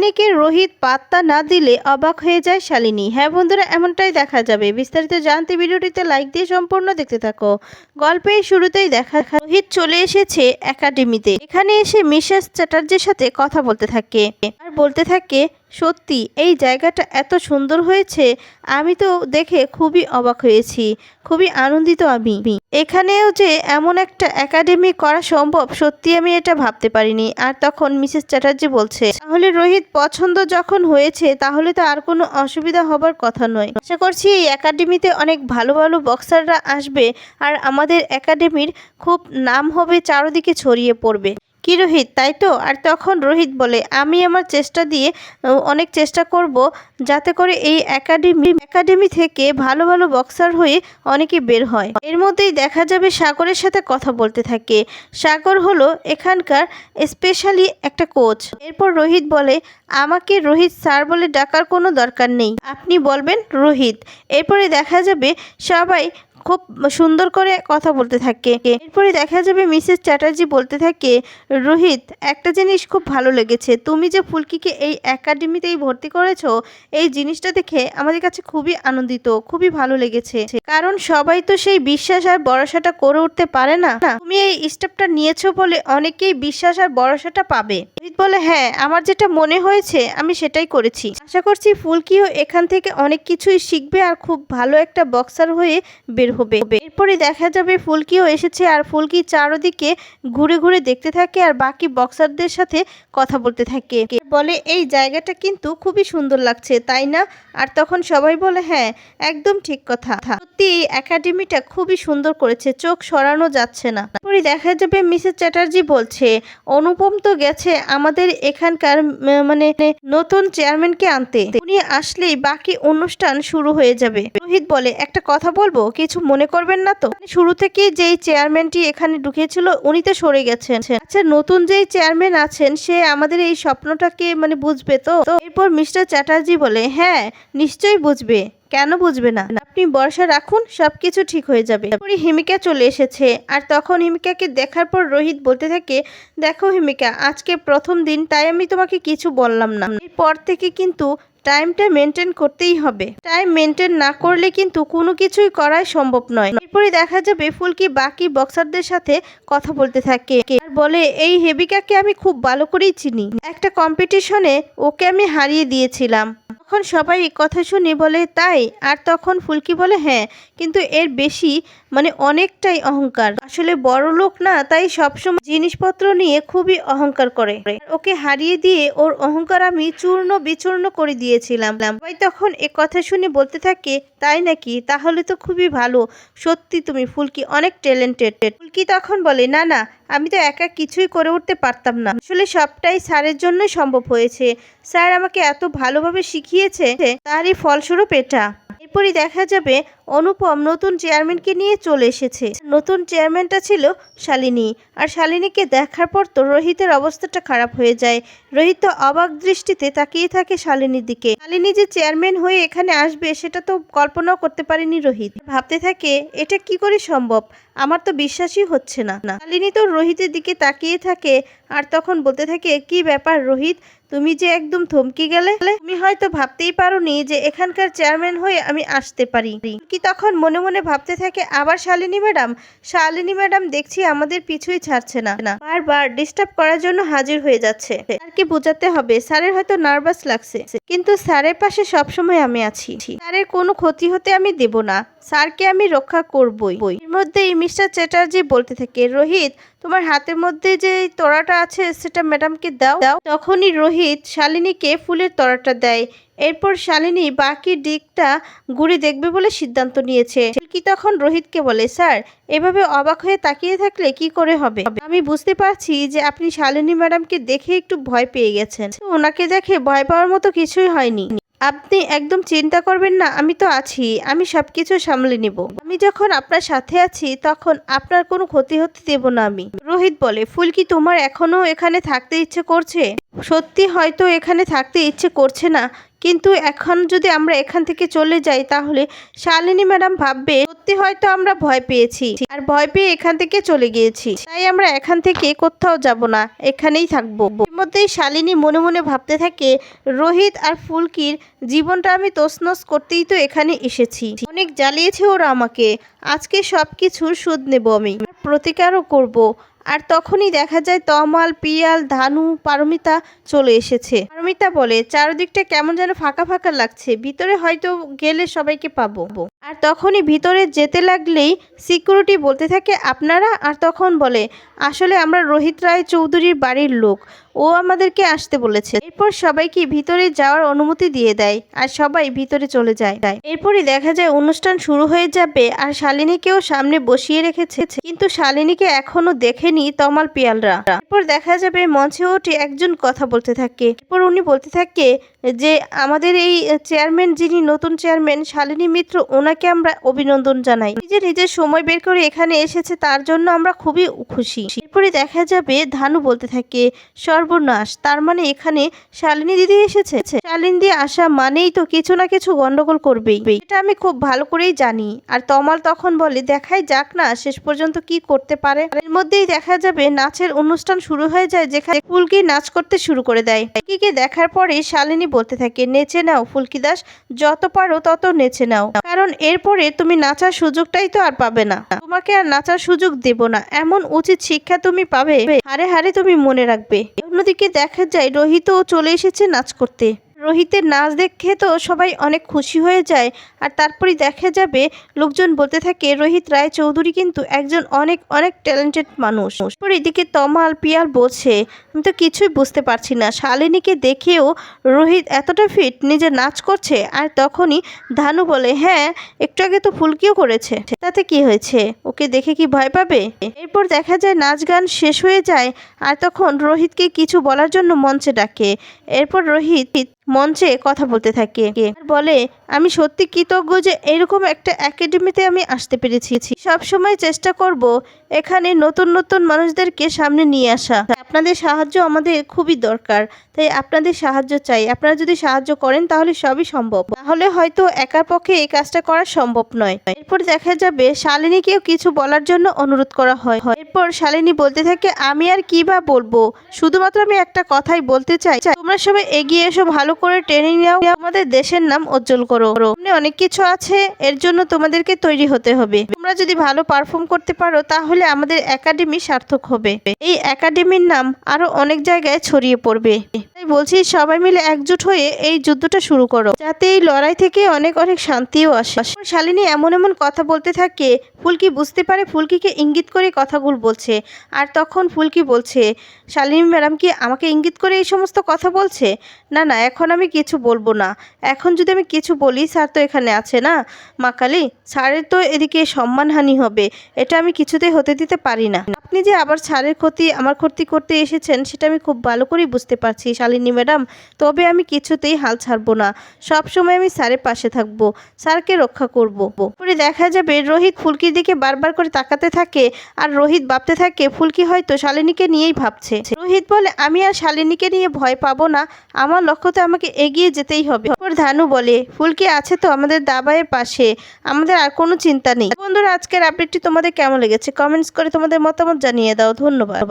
শালিনীকে রোহিত পাত্তা না দিলে অবাক হয়ে যায় শালিনী। হ্যাঁ বন্ধুরা, এমনটাই দেখা যাবে। বিস্তারিত জানতে ভিডিওটিতে লাইক দিয়ে সম্পূর্ণ দেখতে থাকো। গল্পের শুরুতেই দেখা রোহিত চলে এসেছে একাডেমিতে। এখানে এসে মিসেস চ্যাটার্জির সাথে কথা বলতে থাকে। আর বলতে থাকে সত্যি, এই জায়গাটা এত সুন্দর হয়েছে, আমি তো দেখে খুবই অবাক হয়েছি, খুবই আনন্দিত আমি। এখানেও যে এমন একটা একাডেমি করা সম্ভব, সত্যি আমি এটা ভাবতে পারিনি। আর তখন মিসেস চ্যাটার্জি বলছে, তাহলে রোহিত, পছন্দ যখন হয়েছে, তাহলে তো আর কোনো অসুবিধা হবার কথা নয়। আশা করছি এই একাডেমিতে অনেক ভালো ভালো বক্সাররা আসবে, আর আমাদের একাডেমির খুব নাম হবে, চারদিকে ছড়িয়ে পড়বে। কি রোহিত? তাই তো? আর তখন রোহিত বলে, আমি আমার চেষ্টা দিয়ে অনেক চেষ্টা করব যাতে করে এই একাডেমি একাডেমি থেকে ভালো ভালো বক্সার হয়ে অনেকে বের হয়। এর মধ্যেই দেখা যাবে সাগরের সাথে কথা বলতে থাকে। সাগর হলো এখানকার স্পেশালি একটা কোচ। এরপর রোহিত বলে, আমাকে রোহিত স্যার বলে ডাকার কোনো দরকার নেই। আপনি বলবেন, রোহিত। এরপরে দেখা যাবে সবাই খুব সুন্দর করে কথা বলতে থাকে। এরপরে দেখা যাবে মিসেস চ্যাটার্জি বলতে থাকে, রোহিত, একটা জিনিস খুব ভালো লেগেছে। তুমি যে ফুলকিকে এই একাডেমিতেই ভর্তি করেছ, এই জিনিসটা দেখে আমাদের কাছে খুবই আনন্দিত, খুবই ভালো লেগেছে। কারণ সবাই তো সেই বিশ্বাস আর ভরসাটা করে উঠতে পারে না। তুমি এই স্টেপটা নিয়েছো বলে অনেকেই বিশ্বাস আর ভরসাটা পাবে। রোহিত বলে হ্যাঁ আমার যেটা মনে হয়েছে, আমি সেটাই করেছি। আশা করছি ফুলকিও এখান থেকে অনেক কিছুই শিখবে আর খুব ভালো একটা বক্সার হয়ে বের হবে। এরপরে দেখা যাবে ফুলকিও এসেছে আর ফুলকি চারদিকে ঘুরে ঘুরে দেখতে থাকে আর বাকি বক্সারদের সাথে কথা বলতে থাকে। বলে, এই জায়গাটা কিন্তু খুবই সুন্দর লাগছে, তাই না? আর তখন সবাই বলে হ্যাঁ একদম ঠিক কথা। সত্যি এই একাডেমিটা খুবই সুন্দর করেছে, চোখ সরানো যাচ্ছে না। তারপরে দেখা যাবে মিসেস চ্যাটার্জি বলছে, অনুপম তো গেছে আমাদের এখানকার মানে নতুন চেয়ারম্যানকে আনতে। উনি আসলেই বাকি অনুষ্ঠান শুরু হয়ে যাবে। রোহিত বলে, একটা কথা বলব? কিছু মনে করবেন না তো? শুরু থেকে যেই চেয়ারম্যানটি এখানে ঢুকেছিল, উনি তো সরে গেছেন। আচ্ছা নতুন যেই চেয়ারম্যান আছেন, সে আমাদের এই স্বপ্নটাকে মানে বুঝবে তো? এরপর মিস্টার চ্যাটার্জি বলে হ্যাঁ নিশ্চয়ই বুঝবে। কেন বুঝবে না? আপনি বর্ষা রাখুন, সবকিছু ঠিক হয়ে যাবে। তারপরে হিমিকা চলে এসেছে। আর তখন হিমিকাকে দেখার পর রোহিত বলতে থাকে, দেখো হিমিকা, আজকে প্রথম দিন, তাই আমি তোমাকে কিছু বললাম না। এরপর থেকে কিন্তু টাইমটা মেনটেন করতেই হবে। টাইম মেনটেন না করলে কিন্তু কোনো কিছুই করাই সম্ভব নয়। এরপরে দেখা যাবে ফুলকি বাকি বক্সারদের সাথে কথা বলতে থাকে। আর বলে, এই হেবিকাকে আমি খুব ভালো করেই চিনি। একটা কম্পিটিশনে ওকে আমি হারিয়ে দিয়েছিলাম। তখন সবাই কথা শুনে বলে, তাই? আর তখন ফুলকি বলে হ্যাঁ কিন্তু এর বেশি মানে অনেকটাই অহংকার। আসলে বড় লোক না, তাই সবসময় জিনিসপত্র নিয়ে খুবই অহংকার করে। ওকে হারিয়ে দিয়ে ওর অহংকার আমি চূর্ণ বিচূর্ণ করে দিয়েছিলাম। সবাই তখন এ কথা শুনে বলতে থাকে, তাই নাকি? তাহলে তো খুবই ভালো। সত্যি তুমি ফুলকি অনেক ট্যালেন্টেড ফুলকি তখন বলে, না না, আমি তো একা কিছুই করে উঠতে পারতাম না। আসলে সবটাই স্যারের জন্যই সম্ভব হয়েছে। স্যার আমাকে এত ভালোভাবে শিখিয়েছে তারই ফলস্বরূপ এটা। এরপরই দেখা যাবে অনুপম নতুন চেয়ারম্যানকে নিয়ে চলে এসেছে। নতুন চেয়ারম্যানটা ছিল শালিনী, আর শালিনীকে দেখার পর তো রোহিতের অবস্থাটা খারাপ হয়ে যায়। রোহিত অবাক দৃষ্টিতে তাকিয়ে থাকে শালিনীর দিকে। শালিনী যে চেয়ারম্যান হয়ে এখানে আসবে, সেটা তো কল্পনাও করতে পারেনি রোহিত। ভাবতে থাকে, এটা কি করে সম্ভব? আমার তো বিশ্বাসই হচ্ছে না। শালিনী তো রোহিতের দিকে তাকিয়ে থাকে আর তখন বলতে থাকে, কি ব্যাপার রোহিত? তুমি যে একদম থমকে গেলে? তুমি হয়তো ভাবতেই পারোনি যে এখানকার চেয়ারম্যান হয়ে আমি আসতে পারি। কি তখন মনে মনে ভাবতে থাকে, আবার শালিনী ম্যাডাম? শালিনী ম্যাডাম দেখছি আমাদের পিছুই ছাড়ছে না। বারবার ডিস্টার্ব করার জন্য হাজির হয়ে যাচ্ছে। আর কি বোঝাতে হবে, স্যারের হয়তো নার্ভাস লাগছে। কিন্তু স্যারের পাশে সবসময় আমি আছি। স্যারের কোনো ক্ষতি হতে আমি দেব না। স্যারকে আমি রক্ষা করবই। মধ্যেই মিস্টার চ্যাটার্জি বলতে থাকে, রোহিত, তোমার হাতের মধ্যে যে তোড়াটা আছে সেটা ম্যাডামকে দাও। দাও তখনই রোহিত শালিনীকে ফুলের তোড়াটা দেয়। এরপর শালিনী বাকি দিকটা ঘুরে দেখবে বলে সিদ্ধান্ত নিয়েছে। কি তখন রোহিতকে বলে, স্যার, এভাবে অবাক হয়ে তাকিয়ে থাকলে কি করে হবে? আমি বুঝতে পারছি যে আপনি শালিনী ম্যাডামকে দেখে একটু ভয় পেয়ে গেছেন। ওনাকে দেখে ভয় পাওয়ার মতো কিছুই হয়নি। আপনি একদম চিন্তা করবেন না, আমি তো আছি, আমি সব কিছু সামলে নিব। আমি যখন আপনার সাথে আছি, তখন আপনার কোনো ক্ষতি হতে দেব না আমি। রোহিত বলে, ফুল কি তোমার এখনও এখানে থাকতে ইচ্ছে করছে? সত্যি হয়তো এখানে থাকতে ইচ্ছে করছে না। কিন্তু এখন যদি আমরা এখান থেকে চলে যাই, তাহলে শালিনী ম্যাডাম ভাববে, সত্যি হয়তো আমরা ভয় পেয়েছি আর ভয় পেয়ে এখান থেকে চলে গিয়েছি। তাই আমরা এখান থেকে কোথাও যাব না, এখানেই থাকব। এর মধ্যেই শালিনী মনে মনে ভাবতে থাকে, রোহিত আর ফুলকির জীবনটা আমি তছনছ করতেই তো এখানে এসেছি। অনেক জ্বালিয়েছে ওরা আমাকে, আজকে সব কিছুর সুদ নেব আমি। প্রতিকারও করব। আর তখনই দেখা যায় তমাল, পিয়াল, ধানু, পারমিতা চলে এসেছে। পারমিতা বলে, চারদিকটা কেমন যেন ফাঁকা ফাঁকা লাগছে, ভিতরে হয়তো গেলে সবাইকে পাবো। আর তখনই ভিতরে যেতে লাগলেই সিকিউরিটি বলতে থাকে আপনারা, আর তখন বলে, আসলে আমরা রোহিত রায় চৌধুরীর বাড়ির লোক। ও আমাদেরকে আসতে বলেছে। এরপর সবাইকে ভিতরে যাওয়ার অনুমতি দিয়ে দেয় আর সবাই ভিতরে চলে যায়। এরপরই দেখা যায় অনুষ্ঠান শুরু হয়ে যাবে আর শালিনীকেও সামনে বসিয়ে রেখেছে। কিন্তু শালিনীকে এখনও দেখেনি তমাল পিয়ালরা। এরপর দেখা যাবে মঞ্চে উঠে একজন কথা বলতে থাকে। এরপর উনি বলতে থাকে যে, আমাদের এই চেয়ারম্যান যিনি নতুন চেয়ারম্যান, শালিনী মিত্র, ওনাকে আমরা অভিনন্দন জানাই। নিজে নিজের সময় বের করে এখানে এসেছে, তার জন্য আমরা খুবই খুশি। এরপরে দেখা যাবে ধানু বলতে থাকে, সর্বনাশ। তার মানে এখানে শালিনী দিদি এসেছে। শালিনী দিয়ে আসা মানেই তো কিছু না কিছু গন্ডগোল করবেই। এটা আমি খুব ভালো করেই জানি। আর তমাল তখন বলে, দেখাই যাক না, শেষ পর্যন্ত কি করতে পারে? এর মধ্যেই দেখা যাবে নাচের অনুষ্ঠান শুরু হয়ে যায়, যেখানে ফুলকি নাচ করতে শুরু করে দেয়। ফুলকিকে দেখার পরে শালিনী বলতে থাকে, নেচে নাও ফুলকি দাস, যত পারো তত নেচে নাও। কারণ এরপরে তুমি নাচার সুযোগটাই তো আর পাবে না। তোমাকে আর নাচার সুযোগ দেব না। এমন উচিত শিক্ষা তুমি পাবে। হারে হারে তুমি মনে রাখবে। অন্যদিকে দেখা যায় রোহিতও চলে এসেছে নাচ করতে। রোহিতের নাচ দেখে তো সবাই অনেক খুশি হয়ে যায়। আর তারপরেই দেখা যাবে, লোকজন বলতে থাকে, রোহিত রায় চৌধুরী কিন্তু একজন অনেক অনেক ট্যালেন্টেড মানুষ। পর এদিকে তমাল পিয়াল বলছে, আমি তো কিছুই বুঝতে পারছি না। শালিনীকে দেখেও রোহিত এতটা ফিট নিজে নাচ করছে? আর তখনই ধানু বলে হ্যাঁ একটু আগে তো ফুলকিও করেছে। তাতে কি হয়েছে? ওকে দেখে কি ভয় পাবে? এরপর দেখা যায় নাচ গান শেষ হয়ে যায় আর তখন রোহিতকে কিছু বলার জন্য মঞ্চে ডাকে। এরপর রোহিত মঞ্চে কথা বলতে থাকে। বলে আমি সত্যি কৃতজ্ঞ যে এরকম একটা একাডেমিতে আমি আসতে পেরেছি। সব সময় চেষ্টা করব এখানে নতুন নতুন মানুষদেরকে সামনে নিয়ে আসা। আপনাদের সাহায্য আমাদের খুবই দরকার, তাই আপনাদের সাহায্য চাই। আপনারা যদি সাহায্য করেন তাহলে সবই সম্ভব। তাহলে হয়তো একার পক্ষে এই কাজটা করা সম্ভব নয়। এরপর দেখা যাবে শালিনীকেও কিছু বলার জন্য অনুরোধ করা হয়। এরপর শালিনী বলতে থাকে, আমি আর কি বা বলব? শুধুমাত্র আমি একটা কথাই বলতে চাই। তোমরা সবাই এগিয়ে এসো, ভালো করে ট্রেনিং নাও। আমাদের দেশের নাম উজ্জ্বল করো। সামনে অনেক কিছু আছে এর জন্য তোমাদেরকে তৈরি হতে হবে। তোমরা যদি ভালো পারফর্ম করতে পারো, তাহলে আমাদের একাডেমি সার্থক হবে। এই একাডেমির নাম আরও অনেক জায়গায় ছড়িয়ে পড়বে। তাই বলছি, সবাই মিলে একজোট হয়ে এই যুদ্ধটা শুরু করো। যাতে এই লড়াই থেকে অনেক অনেক শান্তিও আসে। শালিনী এমন এমন কথা বলতে থাকে, ফুলকি বুঝতে পারে ফুলকিকে ইঙ্গিত করে কথাগুলো বলছে। আর তখন ফুলকি বলছে, শালিনী ম্যাডাম কি আমাকে ইঙ্গিত করে এই সমস্ত কথা বলছে? না না, এখন আমি কিছু বলব না। এখন যদি আমি কিছু বলি, স্যার তো এখানে আছে না? মা কালী, স্যারের তো এদিকে সম্মানহানি হবে। এটা আমি কিছুতেই হতে দিতে পারি না। আপনি যে আবার স্যারের ক্ষতি, আমার ক্ষতি করতে এসেছেন, সেটা আমি খুব ভালো করেই বুঝতে পারছি, শালিনী ম্যাডাম। তবে আমি কিছুতেই হাল ছাড়বো না। সব সময় আমি স্যারের পাশে থাকব স্যারকে রক্ষা করব। পরে দেখা যাবে রোহিত ফুলকির দিকে বারবার করে তাকাতে থাকে, আর রোহিত ভাবতে থাকে, ফুলকি হয়তো শালিনীকে নিয়েই ভাবছে। রোহিত বলে, আমি আর শালিনীকে নিয়ে ভয় পাবো না, আমার লক্ষ্যতে আমাকে এগিয়ে যেতেই হবে। এরপর ধানু বলে, ফুলকি আছে তো আমাদের দাবাইয়ের পাশে, আমাদের আর কোনো চিন্তা নেই। বন্ধুরা, আজকের আপডেটটি তোমাদের কেমন লেগেছে? কমেন্টস করে তোমাদের মতামত জানিয়ে দাও ধন্যবাদ।